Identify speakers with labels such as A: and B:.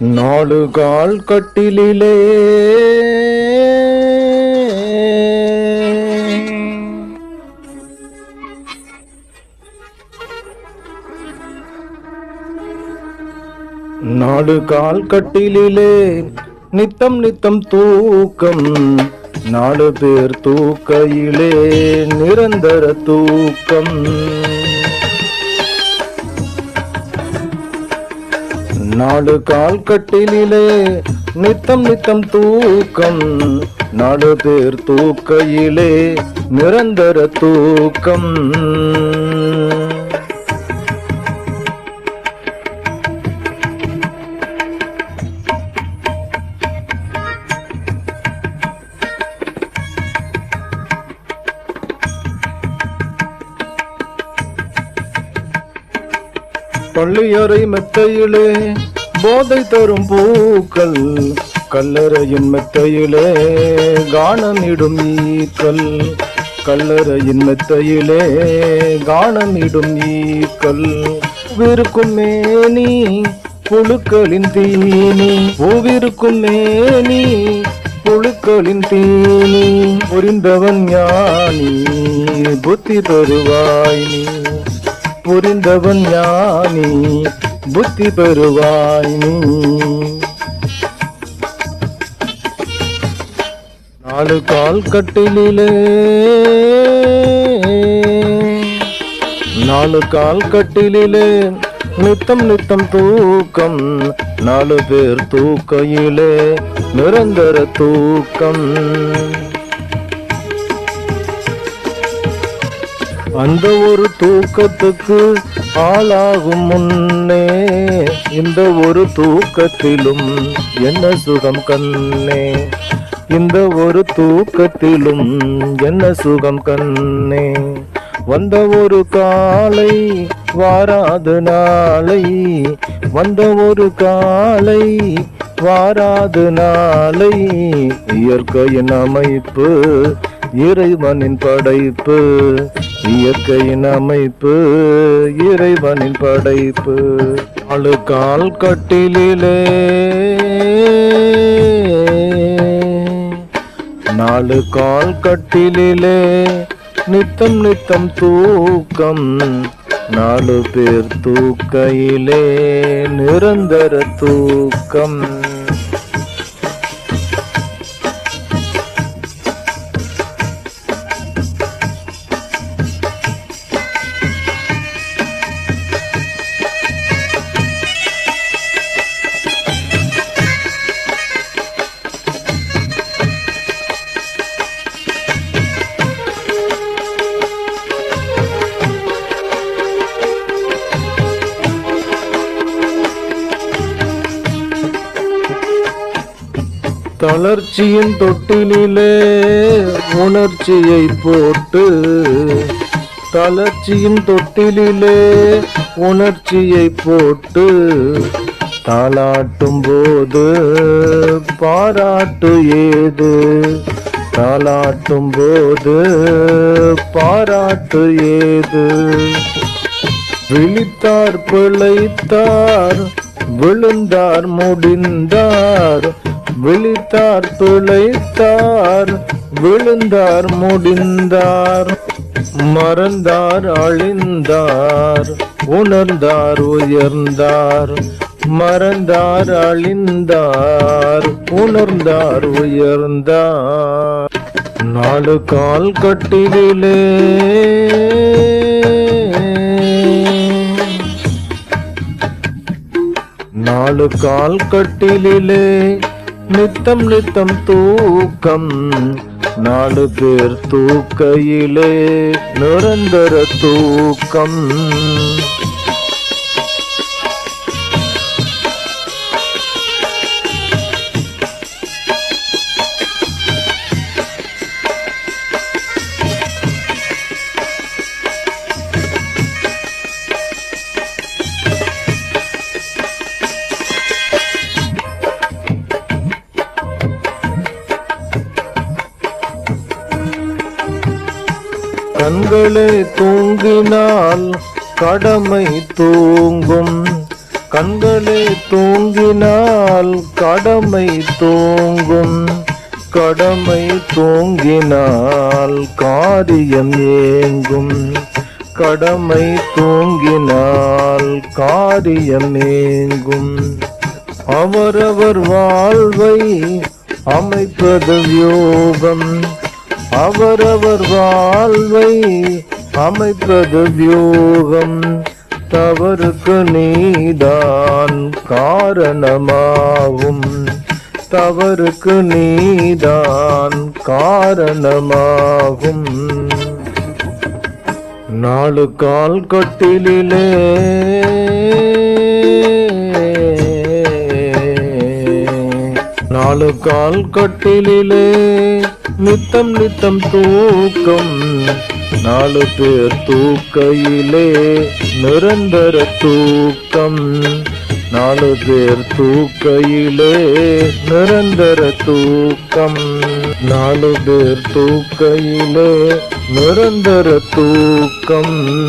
A: நாடுகால் கட்டிலே நாலு கால் கட்டிலே நித்தம் நித்தம் தூக்கம். நாலு பேர் தூக்கையிலே நிரந்தர தூக்கம். நாடு கால் கட்டிலே நித்தம் நித்தம் தூக்கம். நாடு பேர் தூக்கையிலே நிரந்தர தூக்கம். பள்ளியறை மெத்தையிலே போதை தரும் பூக்கள் கல்லறையின் மெத்தையிலே கானமிடும் ஈக்கள் கல்லறையின் மெத்தையிலே கானமிடும் ஈக்கள். விருக்கும் மேனி புழுக்களின் தீனி பூவிருக்கும் மேனி புழுக்களின் தீனி. புரிந்தவன் ஞானி புத்தி பெறுவாய் நீ. புரிந்தவன் ஞானி புத்தி பெறுவாய் நீ. நாலு கால் கட்டிலே நாலு கால் கட்டிலே நித்தம் நித்தம் தூக்கம் நாலு பேர் தூக்கையிலே நிரந்தர தூக்கம். அந்த ஒரு தூக்கத்துக்கு ஆளாகும் முன்னே இந்த ஒரு தூக்கத்திலும் என்ன சுகம் கண்ணே? இந்த ஒரு தூக்கத்திலும் என்ன சுகம் கண்ணே? வந்த ஒரு காலை வாராத நாளை வந்த ஒரு காலை வாராத நாளை இயற்கையின் அமைப்பு இறைவனின் படைப்பு இயற்கையின் அமைப்பு இறைவனின் படைப்பு. நாலு கால் கட்டிலே நாலு கால் கட்டிலே நித்தம் நித்தம் தூக்கம். நாலு பேர் தூக்கையிலே நிரந்தர தூக்கம். தளர்ச்சியின் தொட்டிலே உணர்ச்சியை போட்டு தளர்ச்சியின் தொட்டிலே உணர்ச்சியை போட்டு தாளாட்டும் போது பாராட்டு ஏது? தாளாட்டும் போது பாராட்டு ஏது? விழித்தார் பிழைத்தார் விழுந்தார் முடிந்தார் விழித்தார் பிழைத்தார் விழுந்தார் முடிந்தார் மறந்தார் அழிந்தார் உணர்ந்தார் உயர்ந்தார் மறந்தார் அழிந்தார் உணர்ந்தார் உயர்ந்தார். நாலு கால் கட்டிலே நாலு கால் கட்டிலே நித்தம் நித்தம் தூக்கம். நாலு பேர் தூக்கையிலே நிரந்தர தூக்கம். கண்களே தூங்கினால் கடமை தூங்கும். கண்களே தூங்கினால் கடமை தூங்கும். கடமை தூங்கினால் காரியம் ஏங்கும். கடமை தூங்கினால் காரியம் ஏங்கும். அவரவர் வாழ்வை அமைப்பது யோகம் அவரவர் வாழ்வை அமைப்பது வியூகம். தவறுக்கு நீதான் காரணமாகும். தவறுக்கு நீதான் காரணமாகும். நாலு கால் கட்டிலே நாலு கால் கட்டிலே நித்தம் நித்தம் தூக்கம். நாலு பேர் தூக்கையிலே நிரந்தர தூக்கம். நாலு பேர் தூக்கையிலே நிரந்தர தூக்கம். நாலு பேர் தூக்கையிலே நிரந்தர தூக்கம்.